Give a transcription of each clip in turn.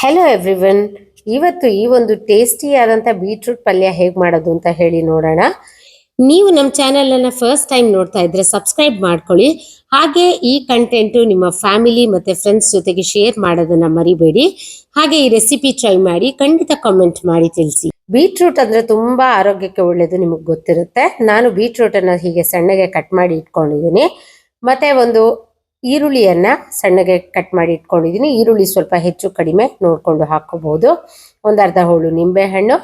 Hello everyone ಇವತ್ತು ಈ ಒಂದು ಟೇಸ್ಟಿ ಆದಂತ ಬೀಟ್ರೂಟ್ ಪಲ್ಯ ಹೇಗ್ ಮಾಡೋದು ಅಂತ ಹೇಳಿ ನೋಡೋಣ. ನೀವು ನಮ್ಮ ಅನ್ನ ಫಸ್ಟ್ ಟೈಮ್ ನೋಡ್ತಾ ಇದ್ರೆ ಸಬ್ಸ್ಕ್ರೈಬ್ ಮಾಡ್ಕೊಳ್ಳಿ. ಹಾಗೆ ಈ ಕಂಟೆಂಟ್ ನಿಮ್ಮ ಫ್ಯಾಮಿಲಿ ಮತ್ತೆ ಫ್ರೆಂಡ್ಸ್ ಜೊತೆಗೆ ಶೇರ್ ಮಾಡೋದನ್ನ ಮರಿಬೇಡಿ. ಹಾಗೆ ಈ ರೆಸಿಪಿ ಟ್ರೈ ಮಾಡಿ, ಖಂಡಿತ ಕಾಮೆಂಟ್ ಮಾಡಿ ತಿಳಿಸಿ. ಬೀಟ್ರೂಟ್ ಅಂದ್ರೆ ತುಂಬಾ ಆರೋಗ್ಯಕ್ಕೆ ಒಳ್ಳೇದು ನಿಮಗೆ ಗೊತ್ತಿರುತ್ತೆ. ನಾನು ಬೀಟ್ರೂಟ್ ಅನ್ನ ಹೀಗೆ ಸಣ್ಣಗೆ ಕಟ್ ಮಾಡಿ ಇಟ್ಕೊಂಡಿದ್ದೀನಿ. ಮತ್ತೆ ಒಂದು ಈರುಳ್ಳಿಯನ್ನ ಸಣ್ಣಗೆ ಕಟ್ ಮಾಡಿ ಇಟ್ಕೊಂಡಿದ್ದೀನಿ ಈರುಳ್ಳಿ ಸ್ವಲ್ಪ ಹೆಚ್ಚು ಕಡಿಮೆ ನೋಡಿಕೊಂಡು ಹಾಕೋಬಹುದು ಒಂದು ಅರ್ಧ ಹೋಳು ನಿಂಬೆಹಣ್ಣು,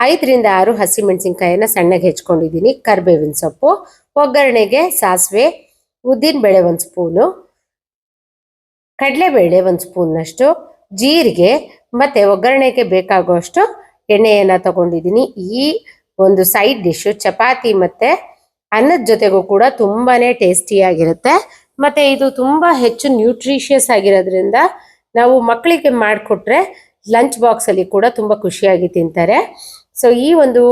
ಐದರಿಂದ ಆರು ಹಸಿಮೆಣಸಿನ್ಕಾಯಿನ ಸಣ್ಣಗೆ ಹೆಚ್ಕೊಂಡಿದ್ದೀನಿ ಕರ್ಬೇವಿನ ಸೊಪ್ಪು, ಒಗ್ಗರಣೆಗೆ ಸಾಸಿವೆ, ಉದ್ದಿನ ಬೇಳೆ ಒಂದು ಸ್ಪೂನು, ಕಡಲೆಬೇಳೆ ಒಂದು ಸ್ಪೂನ್ನಷ್ಟು ಜೀರಿಗೆ ಮತ್ತು ಒಗ್ಗರಣೆಗೆ ಬೇಕಾಗುವಷ್ಟು ಎಣ್ಣೆಯನ್ನು ತಗೊಂಡಿದ್ದೀನಿ ಈ ಒಂದು ಸೈಡ್ ಡಿಶ್ಶು ಚಪಾತಿ ಮತ್ತು ಅನ್ನದ ಜೊತೆಗೂ ಕೂಡ ತುಂಬಾ ಟೇಸ್ಟಿಯಾಗಿರುತ್ತೆ. ಮತ್ತೆ ಇದು ತುಂಬಾ ಹೆಚ್ಚು ನ್ಯೂಟ್ರಿಷಿಯಸ್ ಆಗಿರೋದ್ರಿಂದ ನಾವು ಮಕ್ಕಳಿಗೆ ಮಾಡಿಕೊಟ್ರೆ ಲಂಚ್ ಬಾಕ್ಸಲ್ಲಿ ಕೂಡ ತುಂಬ ಖುಷಿಯಾಗಿ ತಿಂತಾರೆ. ಸೊ ಈ ಒಂದು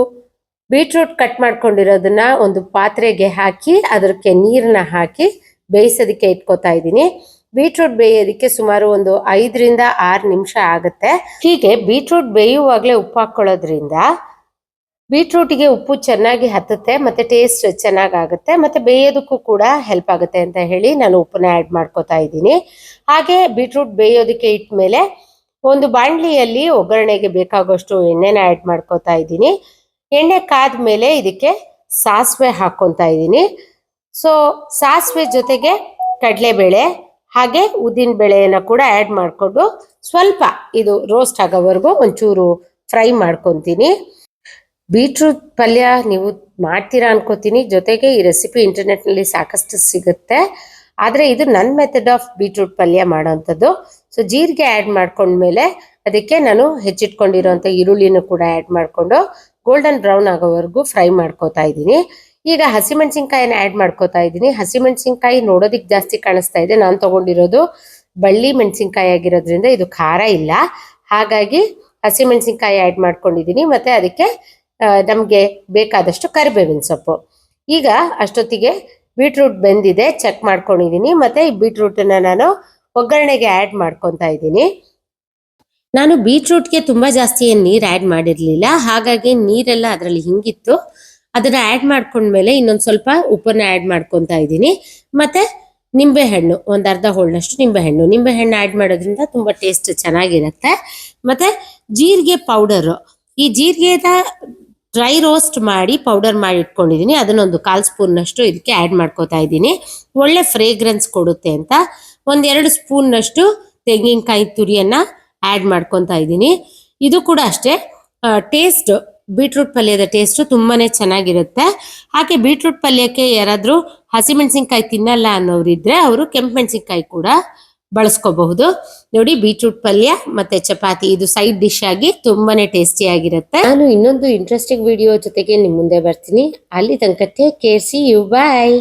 ಬೀಟ್ರೂಟ್ ಕಟ್ ಮಾಡ್ಕೊಂಡಿರೋದನ್ನ ಒಂದು ಪಾತ್ರೆಗೆ ಹಾಕಿ ಅದಕ್ಕೆ ನೀರನ್ನ ಹಾಕಿ ಬೇಯಿಸೋದಕ್ಕೆ ಇಟ್ಕೋತಾ ಇದ್ದೀನಿ. ಬೀಟ್ರೂಟ್ ಬೇಯೋದಕ್ಕೆ ಸುಮಾರು ಒಂದು ಐದರಿಂದ ಆರು ನಿಮಿಷ ಆಗುತ್ತೆ. ಹೀಗೆ ಬೀಟ್ರೂಟ್ ಬೇಯುವಾಗಲೇ ಉಪ್ಪು ಹಾಕೊಳ್ಳೋದ್ರಿಂದ ಬೀಟ್ರೂಟಿಗೆ ಉಪ್ಪು ಚೆನ್ನಾಗಿ ಹತ್ತುತ್ತೆ, ಮತ್ತೆ ಟೇಸ್ಟ್ ಚೆನ್ನಾಗಾಗುತ್ತೆ, ಮತ್ತು ಬೇಯೋದಕ್ಕೂ ಕೂಡ ಹೆಲ್ಪ್ ಆಗುತ್ತೆ ಅಂತ ಹೇಳಿ ನಾನು ಉಪ್ಪನ್ನ ಆ್ಯಡ್ ಮಾಡ್ಕೋತಾ ಇದ್ದೀನಿ. ಹಾಗೆ ಬೀಟ್ರೂಟ್ ಬೇಯೋದಕ್ಕೆ ಇಟ್ಮೇಲೆ ಒಂದು ಬಾಣಲಿಯಲ್ಲಿ ಒಗ್ಗರಣೆಗೆ ಬೇಕಾಗುವಷ್ಟು ಎಣ್ಣೆನ ಆ್ಯಡ್ ಮಾಡ್ಕೋತಾ ಇದ್ದೀನಿ. ಎಣ್ಣೆ ಕಾದ್ಮೇಲೆ ಇದಕ್ಕೆ ಸಾಸಿವೆ ಹಾಕ್ಕೊತಾ ಇದ್ದೀನಿ. ಸೊ ಸಾಸಿವೆ ಜೊತೆಗೆ ಕಡಲೆಬೇಳೆ, ಹಾಗೆ ಉದ್ದಿನ ಬೇಳೆಯನ್ನು ಕೂಡ ಆ್ಯಡ್ ಮಾಡಿಕೊಂಡು ಸ್ವಲ್ಪ ಇದು ರೋಸ್ಟ್ ಆಗೋವರೆಗೂ ಒಂಚೂರು ಫ್ರೈ ಮಾಡ್ಕೊತೀನಿ. ಬೀಟ್ರೂಟ್ ಪಲ್ಯ ನೀವು ಮಾಡ್ತೀರಾ ಅನ್ಕೋತೀನಿ. ಜೊತೆಗೆ ಈ ರೆಸಿಪಿ ಇಂಟರ್ನೆಟ್ನಲ್ಲಿ ಸಾಕಷ್ಟು ಸಿಗುತ್ತೆ. ಆದರೆ ಇದು ನನ್ನ ಮೆಥಡ್ ಆಫ್ ಬೀಟ್ರೂಟ್ ಪಲ್ಯ ಮಾಡೋವಂಥದ್ದು ಸೊ ಜೀರಿಗೆ ಆ್ಯಡ್ ಮಾಡ್ಕೊಂಡ್ಮೇಲೆ ಅದಕ್ಕೆ ನಾನು ಹೆಚ್ಚಿಟ್ಕೊಂಡಿರೋಂಥ ಈರುಳ್ಳಿನೂ ಕೂಡ ಆ್ಯಡ್ ಮಾಡಿಕೊಂಡು ಗೋಲ್ಡನ್ ಬ್ರೌನ್ ಆಗೋವರೆಗೂ ಫ್ರೈ ಮಾಡ್ಕೋತಾ ಇದ್ದೀನಿ. ಈಗ ಹಸಿಮೆಣಸಿನ್ಕಾಯಿನ ಆ್ಯಡ್ ಮಾಡ್ಕೋತಾ ಇದ್ದೀನಿ. ಹಸಿಮೆಣಸಿನ್ಕಾಯಿ ನೋಡೋದಕ್ಕೆ ಜಾಸ್ತಿ ಕಾಣಿಸ್ತಾ ಇದೆ. ನಾನು ತಗೊಂಡಿರೋದು ಬಳ್ಳಿ ಮೆಣಸಿನ್ಕಾಯಿ ಆಗಿರೋದ್ರಿಂದ ಇದು ಖಾರ ಇಲ್ಲ. ಹಾಗಾಗಿ ಹಸಿಮೆಣಸಿನ್ಕಾಯಿ ಆ್ಯಡ್ ಮಾಡ್ಕೊಂಡಿದ್ದೀನಿ. ಮತ್ತು ಅದಕ್ಕೆ ನಮಗೆ ಬೇಕಾದಷ್ಟು ಕರಿಬೇವಿನ ಸೊಪ್ಪು. ಈಗ ಅಷ್ಟೊತ್ತಿಗೆ ಬೀಟ್ರೂಟ್ ಬೆಂದಿದೆ ಚೆಕ್ ಮಾಡ್ಕೊಂಡಿದ್ದೀನಿ ಮತ್ತೆ ಈ ಬೀಟ್ರೂಟನ್ನು ನಾನು ಒಗ್ಗರಣೆಗೆ ಆ್ಯಡ್ ಮಾಡ್ಕೊತಾ ಇದ್ದೀನಿ. ನಾನು ಬೀಟ್ರೂಟ್ಗೆ ತುಂಬಾ ಜಾಸ್ತಿ ಏನು ನೀರು ಆ್ಯಡ್ ಮಾಡಿರಲಿಲ್ಲ. ಹಾಗಾಗಿ ನೀರೆಲ್ಲ ಅದರಲ್ಲಿ ಹಿಂಗಿತ್ತು. ಅದನ್ನ ಆ್ಯಡ್ ಮಾಡ್ಕೊಂಡ್ಮೇಲೆ ಇನ್ನೊಂದು ಸ್ವಲ್ಪ ಉಪ್ಪನ್ನು ಆ್ಯಡ್ ಮಾಡ್ಕೊತಾ ಇದ್ದೀನಿ. ಮತ್ತೆ ನಿಂಬೆಹಣ್ಣು, ಒಂದು ಅರ್ಧ ಹೋಳ್ನಷ್ಟು ನಿಂಬೆ ಹಣ್ಣು ನಿಂಬೆ ಹಣ್ಣು ಆ್ಯಡ್ ಮಾಡೋದ್ರಿಂದ ತುಂಬಾ ಟೇಸ್ಟ್ ಚೆನ್ನಾಗಿರುತ್ತೆ. ಮತ್ತೆ ಜೀರಿಗೆ ಪೌಡರ್ ಈ ಜೀರಿಗೆದ ಡ್ರೈ ರೋಸ್ಟ್ ಮಾಡಿ ಪೌಡರ್ ಮಾಡಿ ಇಟ್ಕೊಂಡಿದ್ದೀನಿ ಅದನ್ನೊಂದು ಕಾಲು ಸ್ಪೂನ್ನಷ್ಟು ಇದಕ್ಕೆ ಆ್ಯಡ್ ಮಾಡ್ಕೋತಾ ಇದ್ದೀನಿ. ಒಳ್ಳೆ ಫ್ರೇಗ್ರೆನ್ಸ್ ಕೊಡುತ್ತೆ ಅಂತ. ಒಂದೆರಡು ಸ್ಪೂನ್ನಷ್ಟು ತೆಂಗಿನಕಾಯಿ ತುರಿಯನ್ನ ಆ್ಯಡ್ ಮಾಡ್ಕೊತಾ ಇದ್ದೀನಿ. ಇದು ಕೂಡ ಅಷ್ಟೇ. ಟೇಸ್ಟ್ ಬೀಟ್ರೂಟ್ ಪಲ್ಯದ ಟೇಸ್ಟ್ ತುಂಬಾನೇ ಚೆನ್ನಾಗಿರುತ್ತೆ. ಹಾಗೆ ಬೀಟ್ರೂಟ್ ಪಲ್ಯಕ್ಕೆ ಯಾರಾದರೂ ಹಸಿಮೆಣಸಿನ್ಕಾಯಿ ತಿನ್ನಲ್ಲ ಅನ್ನೋರಿದ್ರೆ ಅವರು ಕೆಂಪು ಮೆಣಸಿನ್ಕಾಯಿ ಕೂಡ ಬಳಸ್ಕೋಬಹುದು. ನೋಡಿ ಬೀಟ್ರೂಟ್ ಪಲ್ಯ ಮತ್ತೆ ಚಪಾತಿ, ಇದು ಸೈಡ್ ಡಿಶ್ ಆಗಿ ತುಂಬಾನೇ ಟೇಸ್ಟಿ ಆಗಿರುತ್ತೆ. ನಾನು ಇನ್ನೊಂದು ಇಂಟ್ರೆಸ್ಟಿಂಗ್ ವಿಡಿಯೋ ಜೊತೆಗೆ ನಿಮ್ ಮುಂದೆ ಬರ್ತೀನಿ. ಅಲ್ಲಿ ತನಕ ಕೇರ್ ಸಿ ಯು ಬಾಯ್